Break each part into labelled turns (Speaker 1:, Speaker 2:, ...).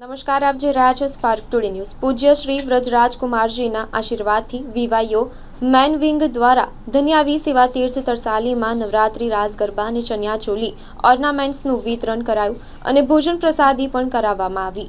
Speaker 1: નમસ્કાર, આપ જે રહ્યા છો સ્પાર્ક ટુડે ન્યૂઝ પૂજ્ય શ્રી વ્રજરાજકુમારજીના આશીર્વાદથી વિવાયો મેન વિંગ દ્વારા ધન્યાવી સેવા તીર્થ તરસાલીમાં નવરાત્રી રાસ ગરબા અને ચણિયા ચોલી ઓર્નામેન્ટ્સનું વિતરણ કરાયું અને ભોજન પ્રસાદી પણ કરાવવામાં આવી.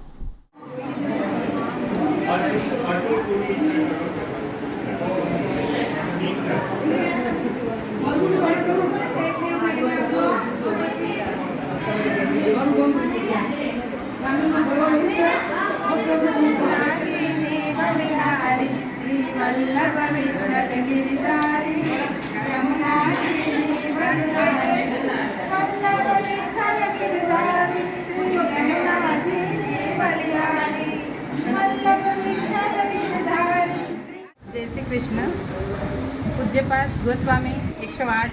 Speaker 2: કૃષ્ણ. પૂજ્યપાદ ગોસ્વામી એકસો આઠ.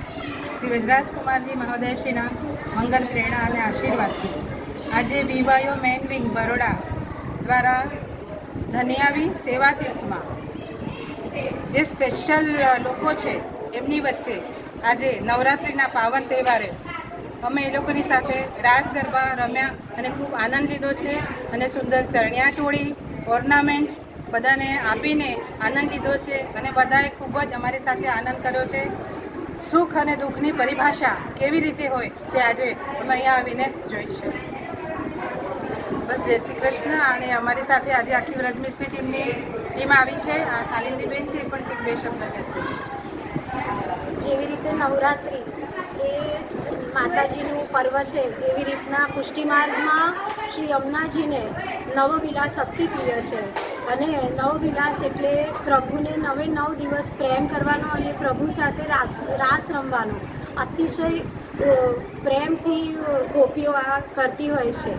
Speaker 2: શ્રી વજરાજકુમારજી મહોદયશ્રીના મંગલ પ્રેરણા અને આશીર્વાદથી. આજે વિવાયો મેન વિંગ બરોડા દ્વારા ધનિયાવી સેવા તીર્થમાં જે સ્પેશિયલ લોકો છે, એમની વચ્ચે આજે નવરાત્રિના પાવન તહેવારે અમે એ લોકોની સાથે રાસ, ગરબા રમ્યા અને ખૂબ આનંદ લીધો છે અને સુંદર ચણિયા ચોળી, ઓર્નામેન્ટ્સ બધાને આપીને આનંદ લીધો છે અને બધાએ ખૂબ જ અમારી સાથે આનંદ કર્યો છે. સુખ અને દુઃખની પરિભાષા કેવી રીતે હોય તે આજે અમે અહીંયા આવીને જોઈશું. બસ જય શ્રી કૃષ્ણ અને અમારી સાથે આજે આખી વ્રજમિશ્રી ટીમની ટીમ આવી છે. આ કાલિંદીબેન છે એ પણ કંઈક બે શબ્દ કહેશે.
Speaker 3: જેવી રીતે નવરાત્રિ એ માતાજીનું પર્વ છે એવી રીતના પુષ્ટિમાર્ગમાં શ્રી અમનાજીને નવવિલાસ અતિ પ્રિય છે. અને નવવિલાસ એટલે પ્રભુને નવે નવ દિવસ પ્રેમ કરવાનો અને પ્રભુ સાથે રાસ રાસ રમવાનો. અતિશય પ્રેમથી ગોપીઓ આ કરતી હોય છે.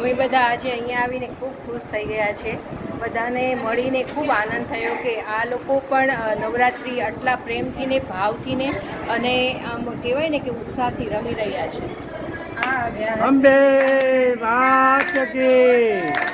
Speaker 4: અમે બધા આજે અહીંયા આવીને ખૂબ ખુશ થઈ ગયા છે. બધાને મળીને ખૂબ આનંદ થયો કે આ લોકો પણ નવરાત્રિ આટલા પ્રેમથી ને ભાવથી ને અને આમ કહેવાય ને કે ઉત્સાહથી રમી રહ્યા છે.
Speaker 2: આ આવ્યા
Speaker 5: અંબે વાત કી